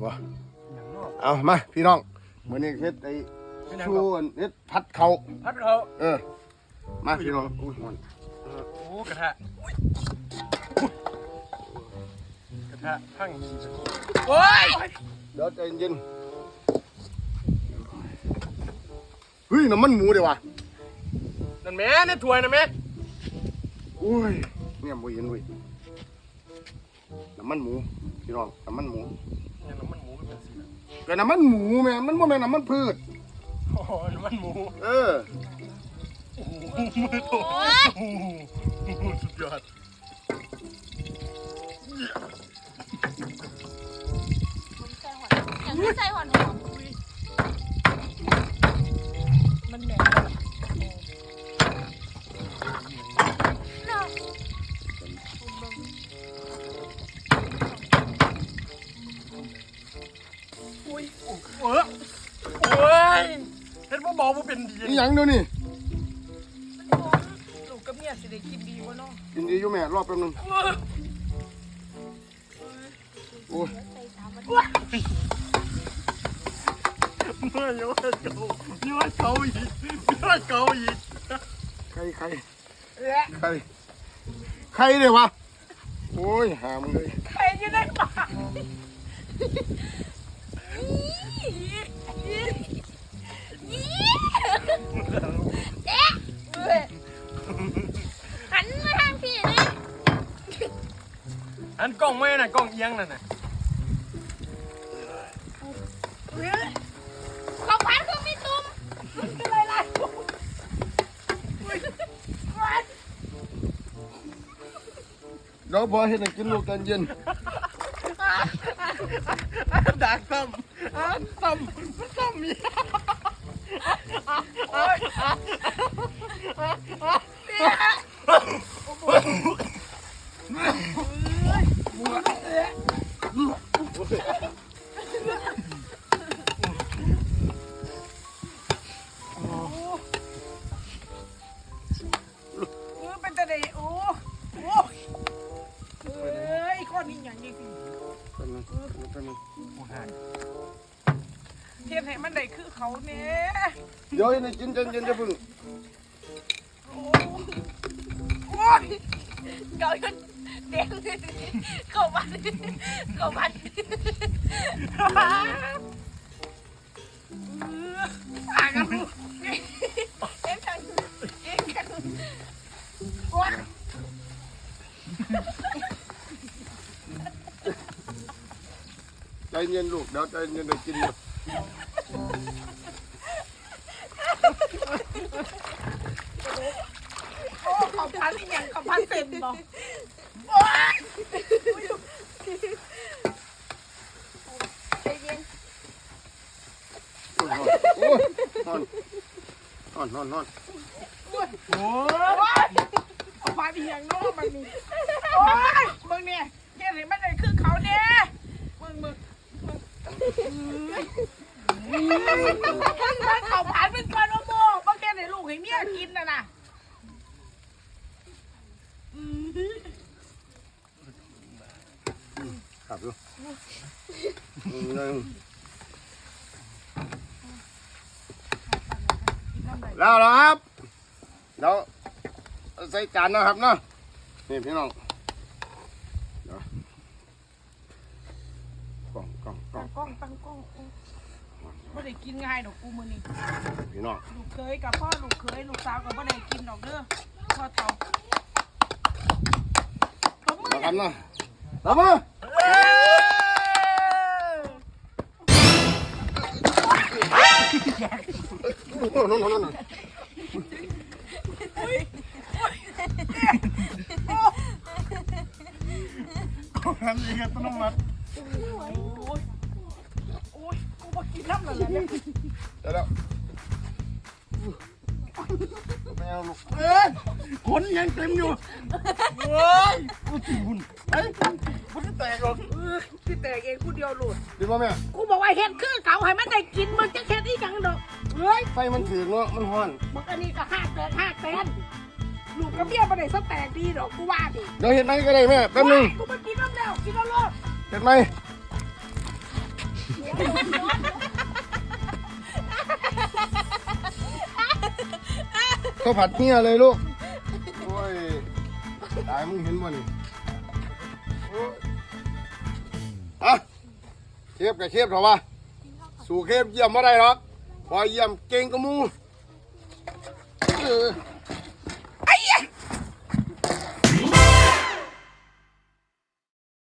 ไหนบ่อย่างนอกเอามาพี่น้องมื้อนี้เฮ็ดไอ้เป็นหยังชูก็อันเฮ็ดผัดเขาวพัดเขาเออ มาพี่น้องอุ้ยมันโอ้กระทะอุ๊ยกระทะพังขี้สกุลโอ้ยเดี๋ยวใจเย็นเฮ้ยน้ำมันหมูเดี๋ยววะนั่นแม่ในถ้วยนะแม่อุ้ยเนี่ยบ่เห็นเว้ยน้ำมันหมูพี่น้องน้ำมันหมูเนี่ยน้ำมันหมูเป็นสี ก็น้ำมันหมูแม่มันบ่แม่นน้ำมันพืช โอ้โหน้ำมันหมูเออ โอ้โหมือโตโอ้โหสุดยอด อุ้ยโอ้โหโอ้ยเห็นว่าบอกว่าเป็นดีนี่หยังเดี๋ยวนี้ลูกกับเมียสิได้กินดีวะเนาะกินดีอยู่แม่รอบแป๊บนึงโอ้ยใส่สามวันเมื่อย้อนเก่าย้อนเก่าอีกย้อนเก่าอีกใครใครเอ๊ะใครใครเนี่ยวะโอ้ยหามงเลยใครจะได้ปากเอ๊ะเว้ยหันมาทางพี่นะ อั นกล้องไม่น่ะกล้องเอียงนั่นน่ะเขาพันคือมีตุ้มมันเป็นไรล่ะเดี๋ยวพอเห็นให้กินลูกตอนเย็นดักซ้ำอะซ้ำซ้ำมี แป๊บนึงแป๊บนึงเทียนให้มันได้คือเขาเนี่ยเดี๋ยวเห็นให้กินตอนเย็นจะพึ่งโอ้โอ้ยเกาจนแดงเข้าบ้านเข้าบ้านอ่ากันลูกเอ็นกันเอ็นกันโอ้ย ใจเย็นลูกเดี๋ยวใจเย็นได้กินอยู่โอ้ขอบพันอีหยังขอบพันเต็มบ่โอ้ยใจเย็นโอ้ยนอนนอนนอนนอนโอ้ยโอ้ยขอบพันอีหยังเนาะมันนี่โอ้ยมึงเนี่ยเทียนให้มันได้คือเขาเนี่ยมึงมึง มันเขอบพันเป็นก้อนโมโมบางแกให้ลูกให้เมียกินน่ะนะขับอยู่หนึ่งแล้วเหรอครับ เดี๋ยวใส่จานนะครับเนาะนี่พี่น้องเดี๋ยว กล่องกล่องกล่อตั้งงกล้องตั้งกล้องไม่ได้กินง่ายดอกกูมือนี่พี่น้องลูกเคยกับพ่อลูกเคยลูกสาวก็ไม่ได้กินดอกเด้อพ่อเฒ่าผมมือแล้วเนี่กัยนนะรับมาโน่นโน่นโน่นโน่นทำยังไงต้นมัดโอ้ยโอ้ย กูมากินน้ำแล้วเนี่ยเดี๋ยวแล้วไม่เอาลูกเอ้ยขนยังเต็มอยู่โอ้ยกูสิหุ่นไอ้มันจะแตกหรอกเออที่แตกเองผู้เดียวหลุดดีป่ะแม่ กูบอกว่าเฮ็ดคือเก่าให้มันได้กินมึงจะเฮ็ดอีหยังดอกเฮ้ยไฟมันถึงเนาะ มันห้อน มึงอันนี้ก็ห้าแตกห้าแตนลูกกับเมียบ่ได้สแตกดีดอกกูว่าดิเดี๋ยวเห็นไหมก็ได้แม่แป๊บนึงกูมากินน้ำแล้วกินน้ำรอดเห็นไหม ข้าวผัดเฮียเลยลูก โอ้ย ตายมึงเห็นบ่นี่โอ้ยอะเทียบกับเทียบเถอะวะสู่เทียบเยี่ยมไม่ได้หรอกพอเยี่ยมเก่งกว่ามูเออ